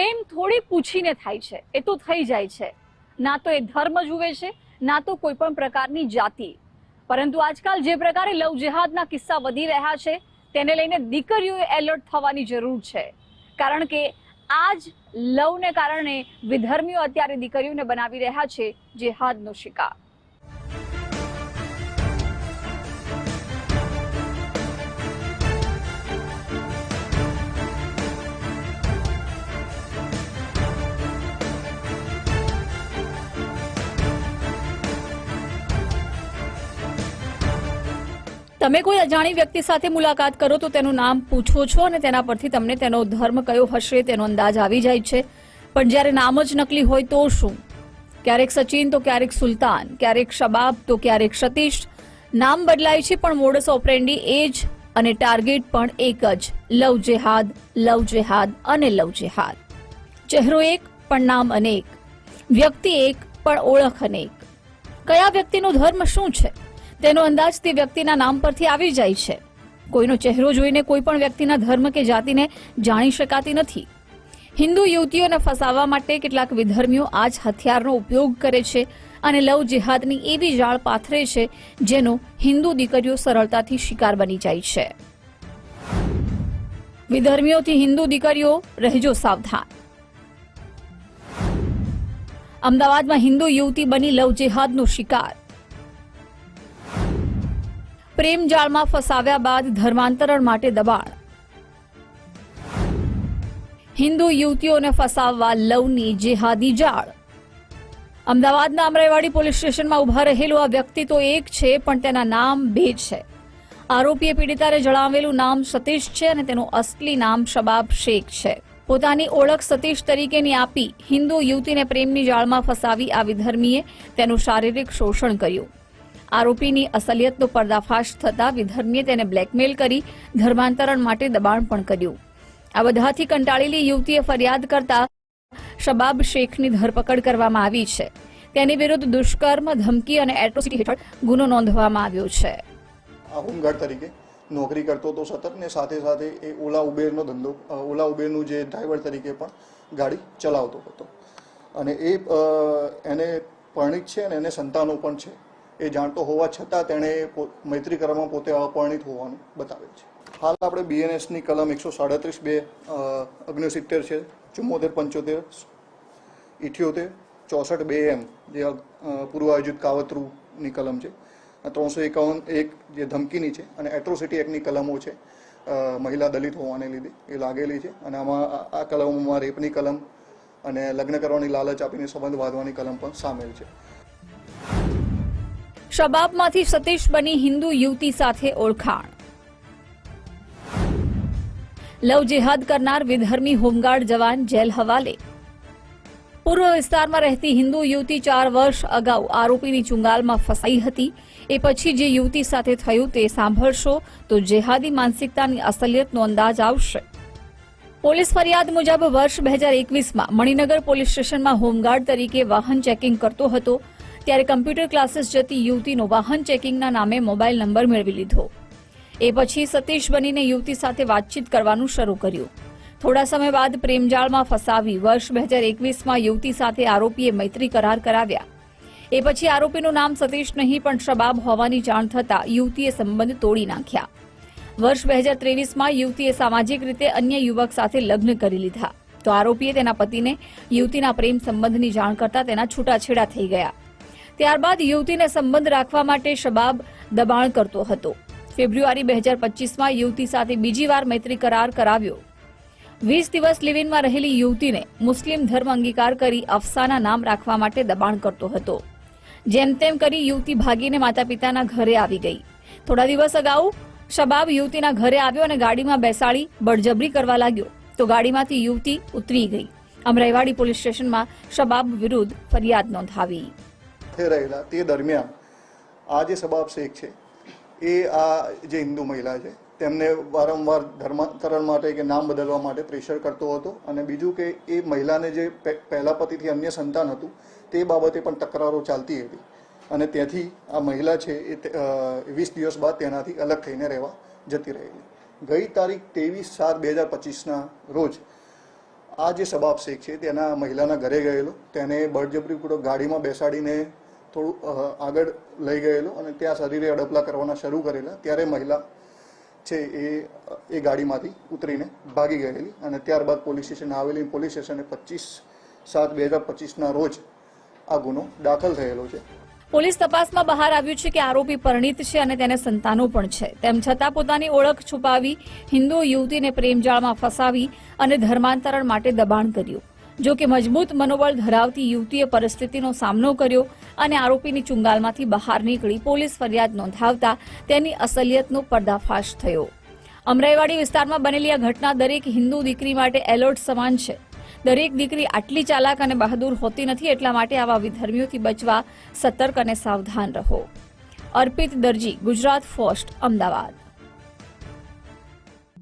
પ્રેમ થોડી પૂછીને થાય છે, એ તો થઈ જાય છે. ના તો એ ધર્મ જુએ છે, ના તો કોઈ પણ પ્રકારની જાતિ. પરંતુ આજકાલ જે પ્રકારે લવ જેહાદના કિસ્સા વધી રહ્યા છે, તેને લઈને દીકરીઓએ એલર્ટ થવાની જરૂર છે. કારણ કે આ જ લવને કારણે વિધર્મીઓ અત્યારે દીકરીઓને બનાવી રહ્યા છે, જેહાદનો શિકાર. તમે કોઈ અજાણી વ્યક્તિ સાથે મુલાકાત કરો તો તેનું નામ પૂછો છો અને તેના પરથી તમને તેનો ધર્મ કયો હશે તેનો અંદાજ આવી જાય છે. પણ જ્યારે નામ જ નકલી હોય તો શું? ક્યારેક સચિન તો ક્યારેક સુલતાન, ક્યારેક શબાબ તો ક્યારેક સતીશ. નામ બદલાય છે પણ મોડસ ઓપરેન્ડી એ જ અને ટાર્ગેટ પણ એક જ. લવ જેહાદ લવ જેહાદ અને લવ જેહાદ. ચહેરો એક પણ નામ અનેક. વ્યક્તિ એક પણ ઓળખ અનેક. કયા વ્યક્તિનો ધર્મ શું છે? તેનો અંદાજ તે વ્યક્તિના નામ પરથી આવી જાય છે. કોઈનો ચહેરો જોઈને કોઈ પણ વ્યક્તિના ધર્મ કે જાતિને જાણી શકાતી નથી. હિન્દુ યુવતીઓને ફસાવવા માટે કેટલાક વિધર્મીઓ આ જ હથિયારનો ઉપયોગ કરે છે અને લવ જેહાદની એવી જાળ પાથરે છે જેનો હિન્દુ દીકરીઓ સરળતાથી શિકાર બની જાય છે. વિધર્મીઓથી હિન્દુ દીકરીઓ રહેજો સાવધાન. અમદાવાદમાં હિન્દુ યુવતી બની લવ જેહાદનો શિકાર. પ્રેમ જાળમાં ફસાવ્યા બાદ ધર્માંતરણ માટે દબાણ. હિન્દુ યુવતીઓને ફસાવવા લવની જેહાદી જાળ. અમદાવાદના અમરાઈવાડી પોલીસ સ્ટેશનમાં ઊભા રહેલું આ વ્યક્તિ તો એક છે, પણ તેના નામ બે છે. આરોપીએ પીડિતાને જણાવેલું નામ સતીશ છે અને તેનું અસલી નામ શબાબ શેખ છે. પોતાની ઓળખ સતીશ તરીકેની આપી હિન્દુ યુવતીને પ્રેમની જાળમાં ફસાવી આવી ધર્મીએ તેનું શારીરિક શોષણ કર્યું. આરોપીની અસલિયતનો પર્દાફાશ થતાં વિધર્મીએ તેને બ્લેકમેલ કરી ધર્માંતરણ માટે દબાણ પણ કર્યું. આ બધાથી કંટાળેલી યુવતીએ ફરિયાદ કરતા શબાબ શેખની ધરપકડ કરવામાં આવી છે. તેની વિરુદ્ધ દુષ્કર્મ, ધમકી અને એટ્રોસિટી હેઠળ ગુનો નોંધવામાં આવ્યો છે. હોમગાર્ડ તરીકે નોકરી કરતો હતો સતત ને સાથે સાથે એ ઓલા ઉબેરનો ધંધો ઓલા ઉબેરનું જે ડ્રાઈવર તરીકે પણ ગાડી ચલાવતો હતો. અને એ એને પરણિત છે અને એને સંતાનો પણ છે. એ જાણતો હોવા છતાં તેણે મૈત્રી કરવામાં પોતે અપરિણિત હોવાનું બતાવે છે. હાલ આપણે બીએનએસની કલમ એકસો સાડત્રીસ બે અગ્નિસિત્તેર છે, ચુમ્મોતેર, પંચોતેર, ઇઠ્યોતેર, ચોસઠ બે એમ, જે પૂર્વ આયોજિત કાવતરુની કલમ છે. ત્રણસો એકાવન એક જે ધમકીની છે અને એટ્રોસિટી એક્ટની કલમો છે મહિલા દલિત હોવાને લીધે એ લાગેલી છે. અને આમાં આ- આ કલમોમાં રેપની કલમ અને લગ્ન કરવાની લાલચ આપીને સંબંધ બાંધવાની કલમ પણ સામેલ છે. શબાબમાંથી સતીશ બની હિન્દુ યુવતી સાથે ઓળખાણ. લવ જેહાદ કરનાર વિધર્મી હોમગાર્ડ જવાન જેલ હવાલે. પૂર્વ વિસ્તારમાં રહેતી હિન્દુ યુવતી ચાર વર્ષ અગાઉ આરોપીની ચુંગાલમાં ફસાઈ હતી. એ પછી જે યુવતી સાથે થયું તે સાંભળશો તો જેહાદી માનસિકતાની અસલિયતનો અંદાજ આવશે. પોલીસ ફરિયાદ મુજબ વર્ષ બે હજાર એકવીસમાં મણિનગર પોલીસ સ્ટેશનમાં હોમગાર્ડ તરીકે વાહન ચેકિંગ કરતો હતો. ત્યારે કમ્પ્યુટર ક્લાસીસ જતી યુવતીનો વાહન ચેકિંગના નામે મોબાઈલ નંબર મેળવી લીધો. એ પછી સતીશ બનીને યુવતી સાથે વાતચીત કરવાનું શરૂ કર્યું. થોડા સમય બાદ પ્રેમજાળમાં ફસાવી વર્ષ બે હજાર એકવીસમાં યુવતી સાથે આરોપીએ મૈત્રી કરાર કરાવ્યા. એ પછી આરોપીનું નામ સતીશ નહીં, પણ શબાબ હોવાની જાણ થતાં યુવતીએ સંબંધ તોડી નાખ્યા. વર્ષ બે હજાર ત્રેવીસમાં યુવતીએ સામાજિક રીતે અન્ય યુવક સાથે લગ્ન કરી લીધા. તો આરોપીએ તેના પતિને યુવતીના પ્રેમ સંબંધની જાણ કરતા તેના છૂટાછેડા થઈ ગયા. ત્યારબાદ યુવતીને સંબંધ રાખવા માટે શબાબ દબાણ કરતો હતો. ફેબ્રુઆરી બે હજાર પચીસમાં યુવતી સાથે બીજી વાર મૈત્રી કરાર કરાવ્યો. વીસ દિવસ લિવિનમાં રહેલી યુવતીને મુસ્લિમ ધર્મ અંગીકાર કરી અફસાના નામ રાખવા માટે દબાણ કરતો હતો. જેમ તેમ કરી યુવતી ભાગીને માતા પિતાના ઘરે આવી ગઈ. થોડા દિવસ અગાઉ શબાબ યુવતીના ઘરે આવ્યો અને ગાડીમાં બેસાડી બળજબરી કરવા લાગ્યો. તો ગાડીમાંથી યુવતી ઉતરી ગઈ. અમરાઈવાડી પોલીસ સ્ટેશનમાં શબાબ વિરુદ્ધ ફરિયાદ નોંધાવી. સાથે રહેલા તે દરમિયાન આ જે સબાબ શેખ છે, એ આ જે હિન્દુ મહિલા છે, તેમને વારંવાર ધર્માંતરણ માટે કે નામ બદલવા માટે પ્રેશર કરતો હતો અને બીજું કે એ મહિલાને જે પહેલા પતિથી અન્ય સંતાન હતું, તે બાબતે પણ તકરારો ચાલતી હતી. અને ત્યાંથી આ મહિલા છે, એ વીસ દિવસ બાદ તેનાથી અલગ થઈને રહેવા જતી રહેલી. ગઈ તારીખ ત્રેવીસ સાત બે હજાર પચીસના રોજ આ જે સબાબ શેખ છે, તેના મહિલાના ઘરે ગયેલો. તેને બળજબરીપૂર્વક ગાડીમાં બેસાડીને થોડું આગળ લઈ ગયેલો અને ત્યાં શરીરે અડપલા કરવાના શરૂ કરેલા. ત્યારે મહિલા છે એ એ ગાડીમાંથી ઉતરીને ભાગી ગયેલી અને ત્યારબાદ પોલીસ સ્ટેશન આવેલી. પોલીસ સ્ટેશને પચીસ સાત બે હજાર પચીસના રોજ આ ગુનો દાખલ થયેલો છે. પોલીસ તપાસમાં બહાર આવ્યું છે કે આરોપી પરણિત છે અને તેને સંતાનો પણ છે. તેમ છતાં પોતાની ઓળખ છુપાવી હિન્દુ યુવતીને પ્રેમજાળમાં ફસાવી અને ધર્માંતરણ માટે દબાણ કર્યું. જો કે મજબૂત મનોબળ ધરાવતી યુવતીએ પરિસ્થિતિનો સામનો કર્યો અને આરોપીની ચુંગાલમાંથી બહાર નીકળી પોલીસ ફરિયાદ નોંધાવતા તેની અસલિયતનો પર્દાફાશ થયો. અમરાઈવાડી વિસ્તારમાં બનેલી આ ઘટના દરેક હિન્દુ દીકરી માટે એલર્ટ સમાન છે. દરેક દીકરી આટલી ચાલાક અને બહાદુર હોતી નથી એટલા માટે આવા વિધર્મીઓથી બચવા સતર્ક અને સાવધાન રહો. અર્પિત દરજી, ગુજરાત ફર્સ્ટ, અમદાવાદ.